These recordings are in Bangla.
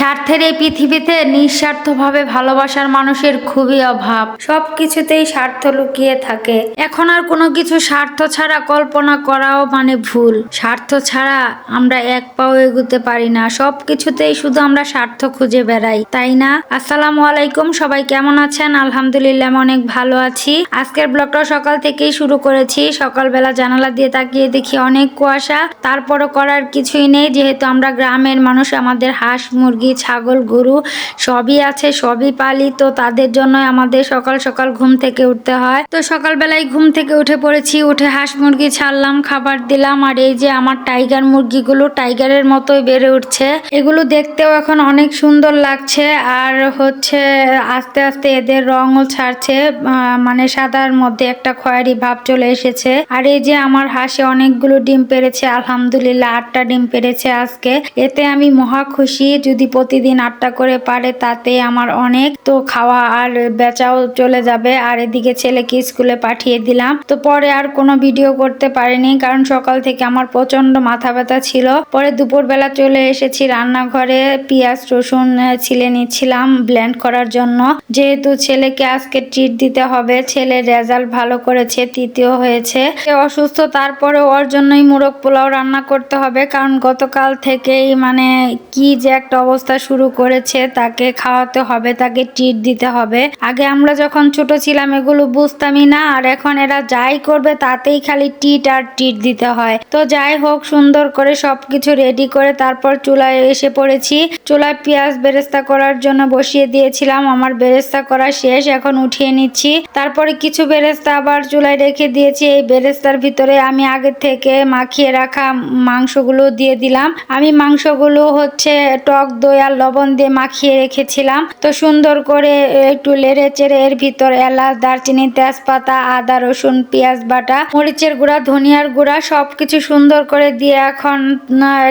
স্বার্থের এই পৃথিবীতে নিঃস্বার্থভাবে ভালোবাসার মানুষের খুবই অভাব। সব কিছুতেই স্বার্থ লুকিয়ে থাকে। এখন আর কোনো কিছু স্বার্থ ছাড়া কল্পনা করাও মানে ভুল। স্বার্থ ছাড়া আমরা এক পাও এগুতে পারি না। সব কিছুতেই শুধু আমরা স্বার্থ খুঁজে বেড়াই, তাই না? আসসালামু আলাইকুম, সবাই কেমন আছেন? আলহামদুলিল্লাহ, আমি অনেক ভালো আছি। আজকের ব্লগটা সকাল থেকেই শুরু করেছি। সকালবেলা জানালা দিয়ে তাকিয়ে দেখি অনেক কুয়াশা। তারপরও করার কিছুই নেই, যেহেতু আমরা গ্রামের মানুষ, আমাদের হাঁস মুরগি ছাগল, গরু সবই আছে, সবই পালি তো তাদের জন্য আমাদের সকাল সকাল ঘুম থেকে উঠতে হয়। তো সকালবেলায় ঘুম থেকে উঠে পড়েছি, উঠে হাঁস মুরগি ছাড়লাম, খাবার দিলাম। আর এই যে আমার টাইগার মুরগিগুলো টাইগারের মতোই বেড়ে উঠছে। এগুলো দেখতেও এখন অনেক সুন্দর লাগছে। আর হচ্ছে আস্তে আস্তে এদের রঙও ছাড়ছে মানে সাদার মধ্যে একটা খয়েরি ভাব চলে এসেছে। আর এই যে আমার হাঁসে অনেকগুলো ডিম পেরেছে আলহামদুলিল্লাহ আটটা ডিম পেরেছে আজকে। এতে আমি মহা খুশি। যদি প্রতিদিন আটটা করে পারে, তাতে আমার অনেক তো খাওয়া আর বেচাও চলে যাবে। আর এদিকে ছেলেকে স্কুলে পাঠিয়ে দিলাম। তো পরে আর কোনো ভিডিও করতে পারিনি, কারণ সকাল থেকে আমার প্রচণ্ড মাথা ব্যথা ছিল। পরে দুপুরবেলা চলে এসেছি রান্নাঘরে। পেঁয়াজ, রসুন ছিলে নিচ্ছিলাম ব্লেন্ড করার জন্য। যেহেতু ছেলেকে আজকে ট্রিট দিতে হবে, ছেলের রেজাল্ট ভালো করেছে, তৃতীয় হয়েছে। অসুস্থ তারপরে ওর জন্যই মুরগ পোলাও রান্না করতে হবে। কারণ গতকাল থেকেই মানে কি যে একটা অবস্থা শুরু করেছে, তাকে খাওয়াতে হবে, তাকে ট্রিট দিতে হবে। আগে আমরা যখন ছোট ছিলাম, এগুলো বুঝতামই না, আর এখন এরা যাই করবে তাতেই খালি টিট আর টিট দিতে হয়। তো যাই হোক, সুন্দর করে সবকিছু রেডি করে তারপর চুলায় এসে পড়েছি। চুলায় পেঁয়াজ বেরেস্তা করার জন্য বসিয়ে দিয়েছিলাম। আমার বেরেস্তা করা শেষ, এখন উঠিয়ে নিচ্ছি। তারপরে কিছু বেরেস্তা আবার চুলায় রেখে দিয়েছি। এই বেরেস্তার ভিতরে আমি আগে থেকে মাখিয়ে রাখা মাংসগুলো দিয়ে দিলাম। আমি মাংসগুলো হচ্ছে টক দই আর লবণ দিয়ে মাখিয়ে রেখেছিলাম। তো সুন্দর করে একটু লেড়ে চেড়ে এর ভিতর এলাচ, দারচিনি, তেজপাতা, আদা, রসুন, পেঁয়াজ বাটা, মরিচের গুঁড়া, ধনিয়ার গুঁড়া সবকিছু সুন্দর করে দিয়ে এখন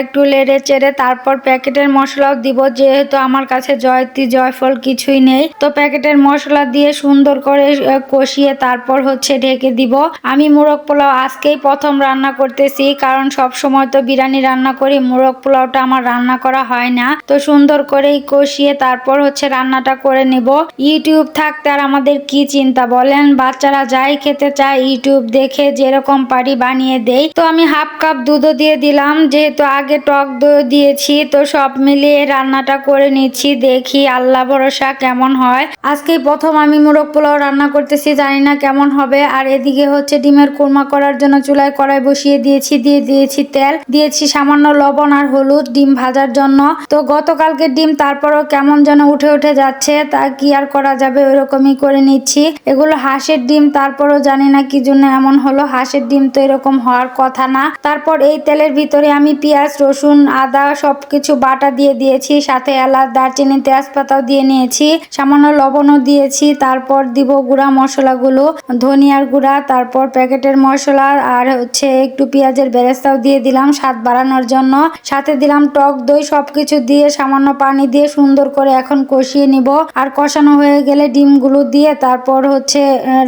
একটু লেড়ে চেড়ে তারপর প্যাকেটের মশলাও দিব। যেহেতু আমার কাছে জয়তি, জয়ফল কিছুই নেই, তো প্যাকেটের মশলা দিয়ে সুন্দর করে কষিয়ে তারপর হচ্ছে ঢেকে দিব। আমি মোরগ পোলাও আজকেই প্রথম রান্না করতেছি, কারণ সব সময় তো বিরিয়ানি রান্না করি, মোরগ পোলাওটা আমার রান্না করা হয় না। তো সুন্দর করেই কষিয়ে তারপর হচ্ছে রান্নাটা করে নিব। ইউটিউব থাকতে আর আমাদের কি চিন্তা বলেন? বাচ্চারা যাই খেতে চায় ইউটিউব দেখে যেরকম পারি বানিয়ে দেই। তো আমি হাফ কাপ দুধও দিয়ে দিলাম, যেহেতু আগে টক দই দিয়েছি, তো সব মিলিয়ে রান্নাটা করে নিচ্ছি। দেখি আল্লাহ ভরসা কেমন হয়। আজকেই প্রথম আমি মোরগ পোলাও রান্না করতেছি, জানি না কেমন হবে। আর এদিকে হচ্ছে ডিমের কোরমা করার জন্য চুলায় কড়াই বসিয়ে দিয়েছি, দিয়ে দিয়েছি তেল। দিয়েছি সামান্য লবণ আর হলুদ ডিম ভাজার জন্য। তো গতকালকে ডিম, তারপরও কেমন যেন উঠে উঠে যাচ্ছে, তা কি আর করা যাবে? ওইরকমই করে নিচ্ছি। এগুলো হাঁসের ডিম, তারপরও জানি না কি জন্য এমন হলো। হাঁসের ডিম তো এরকম হওয়ার কথা না। তারপর এই তেলের ভিতরে আমি পেঁয়াজ, রসুন, আদা সবকিছু বাটা দিয়ে দিয়েছি। সাথে এলাচ, দারচিনি, তেজপাতাও দিয়ে নিয়েছি। সামান্য লবণও দিয়েছি। তারপর দিব গুঁড়া মশলাগুলো, ধনিয়ার গুঁড়া, তারপর প্যাকেটের মশলা, আর হচ্ছে একটু পেঁয়াজের বেরেস্তাও দিয়ে দিলাম স্বাদ বাড়ানোর জন্য। সাথে দিলাম টক দই সবকিছু দিয়ে সামান্য পানি দিয়ে সুন্দর করে এখন কষিয়ে নিব। আর কষানো হয়ে গেলে ডিমগুলো দিয়ে তারপর হচ্ছে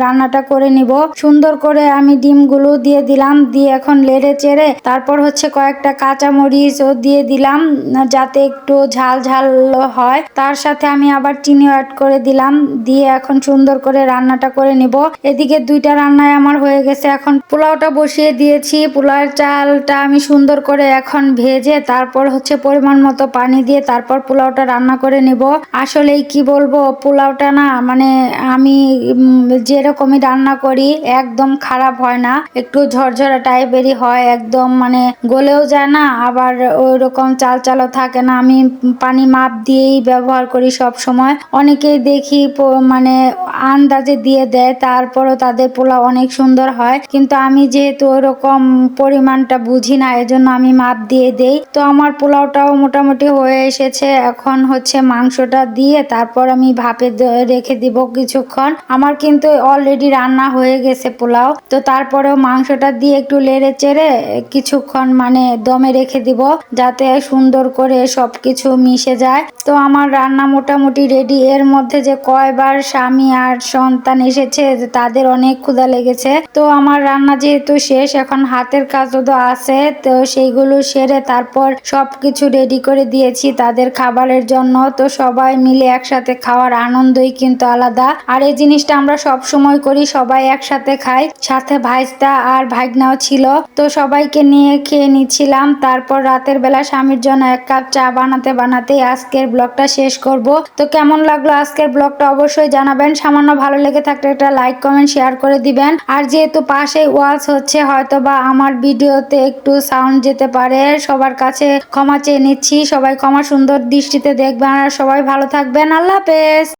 রান্নাটা করে নিব। সুন্দর করে আমি ডিমগুলো দিয়ে দিলাম, দিয়ে এখন লেড়ে চেড়ে তারপর হচ্ছে কয়েকটা কাঁচা মরিচও দিয়ে দিলাম, যাতে একটু ঝাল ঝাল হয়। তার সাথে আমি আবার চিনি অ্যাড করে দিলাম, দিয়ে এখন সুন্দর করে রান্নাটা করে নিব। এদিকে দুইটা রান্নায় আমার হয়ে গেছে। এখন পোলাওটা বসিয়ে দিয়েছি। পোলাওয়ের চালটা আমি সুন্দর করে এখন ভেজে তারপর হচ্ছে পরিমাণ মতো পানি দিয়ে তারপর পোলাওটা রান্না করে নেব। আসলেই কি বলব, পোলাওটা না মানে আমি যেরকমই রান্না করি, একদম খারাপ হয় না। একটু ঝরঝরা টাইপেরই হয়, একদম মানে গলেও যায় না, আবার ওই রকম চাল চালও থাকে না। আমি পানি মাপ দিয়েই ব্যবহার করি সব সময়। অনেকেই দেখি মানে আন্দাজে দিয়ে দেয়, তারপরও তাদের পোলাও অনেক সুন্দর হয়। কিন্তু আমি যেহেতু ওরকম পরিমাণটা বুঝি না, এজন্য আমি মাপ দিয়ে দেই। তো আমার পোলাওটাও মোটামুটি হয়ে এসেছে, এখন হচ্ছে মাংসটা দিয়ে তারপর আমি ভাপে রেখে দিব কিছুক্ষণ। আমার কিন্তু অলরেডি রান্না হয়ে গেছে পোলাও। তো তারপরেও মাংসটা দিয়ে একটু লেড়ে চেড়ে কিছুক্ষণ মানে দমে রেখে দিব, যাতে সুন্দর করে সবকিছু মিশে যায়। তো আমার রান্না মোটামুটি রেডি এর মধ্যে যে কয়বার স্বামী আর সন্তান এসেছে তাদের অনেক ক্ষুধা লেগেছে। তো আমার রান্না যেহেতু শেষ, এখন হাতের কাজও তো আছে, তো সেইগুলো সেরে তারপর সবকিছু রেডি করে দিয়েছি। তাদের তাদের খাবারের জন্য তো সবাই মিলে একসাথে খাওয়ার আনন্দই কিন্তু আলাদা। আর এই জিনিসটা আমরা সব সময় করি, সবাই একসাথে খাই। সাথে ভাইস্তা আর ভাগনাও ছিল। তো সবাইকে নিয়ে খেয়ে নিচ্ছিলাম। তারপর রাতের বেলা স্বামীর জন্য এক কাপ চা বানাতে বানাতেই আজকের ব্লগটা শেষ করব। তো কেমন লাগল আজকের ব্লগটা অবশ্যই জানাবেন। সামান্য ভালো লেগে থাকলে একটা লাইক, কমেন্ট, শেয়ার করে দিবেন। আর যেহেতু পাশে ওয়াচ হচ্ছে হয়তো বা আমার ভিডিওতে একটু সাউন্ড যেতে পারে। সবার কাছে ক্ষমা চেয়ে নিচ্ছি। সবাই ক্ষমা সুন্দর দৃষ্টিতে দেখবেন। আর সবাই ভালো থাকবেন। আল্লাহ হাফেজ।